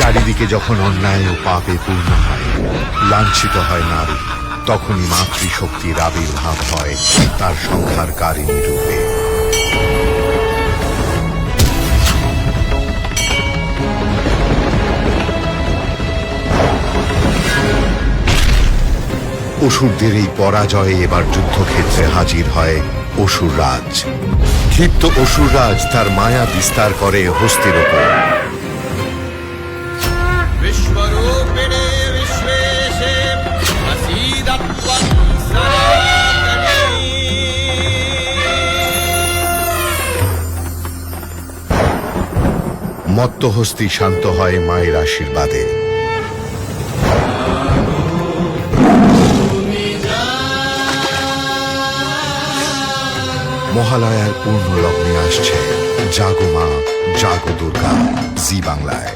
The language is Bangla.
চারিদিকে যখন অন্যায় ও পাপে পূর্ণ হয়, লাঞ্ছিত হয় নারী, তখনই মাতৃশক্তির আবির্ভাব হয়, তার সংহারকারিণী রূপে অসুরদের এই পরাজয়ে এবার যুদ্ধক্ষেত্রে হাজির হয় অসুররাজ ক্ষিপ্ত অসুররাজ তার মায়া বিস্তার করে হস্তির ওপর। विश्वरूपिणे विश्वेशे प्रसीदत्वं सनातनी মত্তহস্তি শান্ত হয় মায়ের আশীর্বাদে মহালয়ার পূর্ণ লগ্নে আসছে জাগো মা জাগো দুর্গা জি বাংলায়